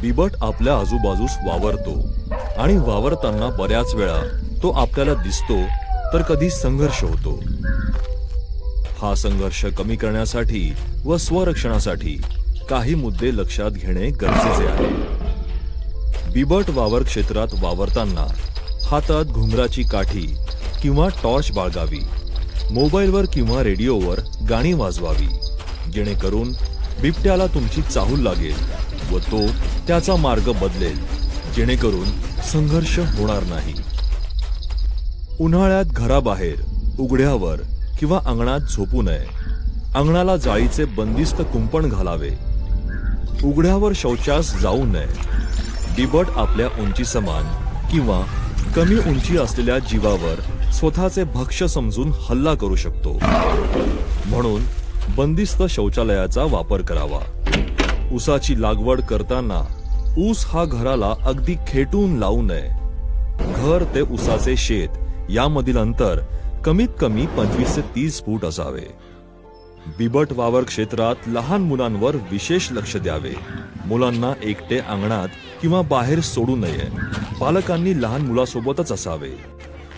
बिबट आपल्या आजूबाजूस वावरतो आणि वावरताना बऱ्याच वेळा तो आपल्याला दिसतो तर कधी संघर्ष होतो. हा संघर्ष कमी करण्यासाठी व स्वरक्षणासाठी काही मुद्दे लक्षात घेणे गरजेचे आहे. बिबट वावर क्षेत्रात वावरताना हातात घुंगराची काठी किंवा टॉर्च बाळगावी मोबाईलवर किंवा रेडिओवर गाणी वाजवावी जेणेकरून बिबट्याला तुमची चाहूल लागेल. व तो त्याचा मार्ग बदलेल जेणेकरून संघर्ष होणार नाही. उन्हाळ्यात घराबाहेर उघड्यावर किंवा अंगणात झोपू नये. अंगणाला जाळीचे बंदिस्त कुंपण घालावे. उघड्यावर शौचास जाऊ नये. बिबट आपल्या उंची समान किंवा कमी उंची असलेल्या जीवावर स्वतःचे भक्ष्य समजून हल्ला करू शकतो. म्हणून बंदिस्त शौचालयाचा वापर करावा. ऊसाची लागवड करताना ऊस हा घराला अगदी खेटून लावू नये. घर ते उसाचे शेत यामधील अंतर कमीत कमी पंचवीस ते तीस फूट असावे. बिबट वावर क्षेत्रात लहान मुलांवर विशेष लक्ष द्यावे. मुलांना एकटे अंगणात किंवा बाहेर सोडू नये. पालकांनी लहान मुलासोबतच असावे.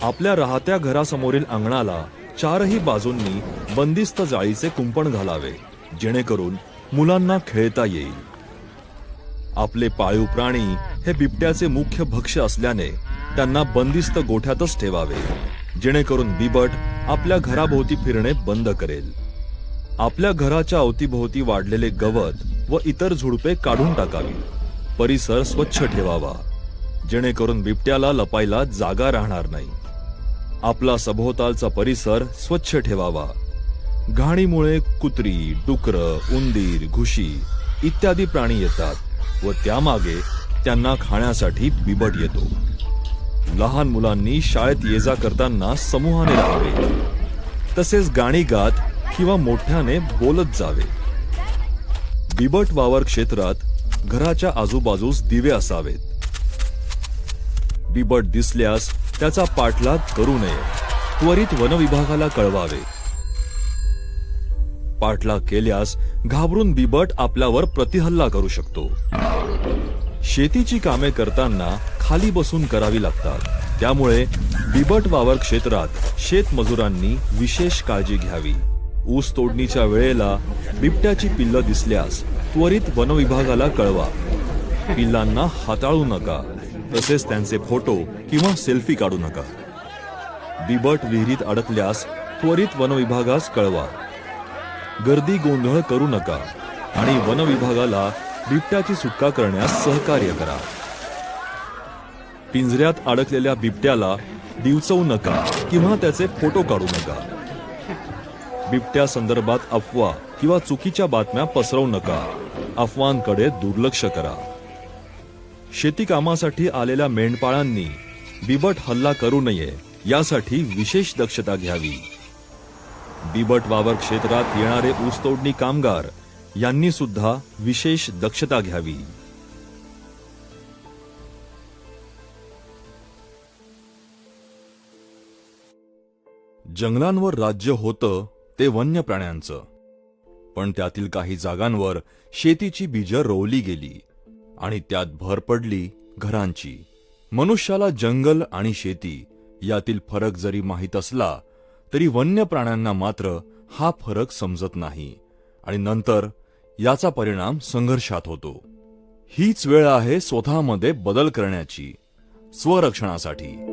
आपल्या राहत्या घरासमोरील अंगणाला चारही बाजूंनी बंदिस्त जाळीचे कुंपण घालावे. जेणेकरून मुलांना खेळता येईल. आपले पाळीव प्राणी हे बिबट्याचे मुख्य भक्ष्य असल्याने त्यांना बंदिस्त गोठ्यातच ठेवावे जेणेकरून बिबट आपल्या घराभोवती फिरणे बंद करेल. आपल्या घराच्या अवतीभोवती वाढलेले गवत व इतर झुडपे काढून टाकावी. परिसर स्वच्छ ठेवावा जेणेकरून बिबट्याला लपायला जागा राहणार नाही. आपला सभोवतालचा परिसर स्वच्छ ठेवावा. घाणीमुळे कुत्री डुकर उंदीर घुशी इत्यादी प्राणी येतात व त्यामागे त्यांना खाण्यासाठी बिबट येतो. लहान मुलांनी शाळेत ये जा करताना समूहाने राहावे तसेच गाणी गात किंवा मोठ्याने बोलत जावे. बिबट वावर क्षेत्रात घराच्या आजूबाजूस दिवे असावेत. बिबट दिसल्यास त्याचा पाठलाग करू नये. त्वरित वनविभागाला कळवावे. पाठलाग केल्यास घाबरून बिबट आपल्यावर प्रतिहल्ला करू शकतो. शेतीची कामे करताना खाली बसून करावी लागतात. त्यामुळे बिबट वावर क्षेत्रात शेतमजुरांनी विशेष काळजी घ्यावी. ऊस तोडणीच्या वेळेला बिबट्याची पिल्ल दिसल्यास त्वरित वनविभागाला कळवा. पिल्लांना हाताळू नका. तसेच त्यांचे फोटो किंवा सेल्फी काढू नका. बिबट विहिरीत अडकल्यास त्वरित वनविभागास कळवा. गर्दी गोंधळ करू नका आणि वनविभागाला बिबट्याची सुटका करण्यास सहकार्य करा. पिंजऱ्यात अडकलेल्या बिबट्याला दिवचवू नका किंवा त्याचे फोटो काढू नका. बिबट्या संदर्भात अफवा किंवा चुकीच्या बातम्या पसरवू नका. अफवांकडे दुर्लक्ष करा. शेती कामासाठी आलेल्या मेंढपाळांनी बिबट हल्ला करू नये यासाठी विशेष दक्षता घ्यावी. बिबट वावर क्षेत्रात येणारे ऊसतोडणी कामगार यांनी सुद्धा विशेष दक्षता घ्यावी. जंगलांवर राज्य होतं ते वन्य प्राण्यांचं पण त्यातील काही जागांवर शेतीची बीजं रोवली गेली आणि त्यात भर पडली घरांची. मनुष्याला जंगल आणि शेती यातील फरक जरी माहीत असला तरी वन्य प्राण्यांना मात्र हा फरक समजत नाही. आणि नंतर याचा परिणाम संघर्षात होतो. हीच वेळ आहे स्वतःमध्ये बदल करण्याची स्वरक्षणासाठी.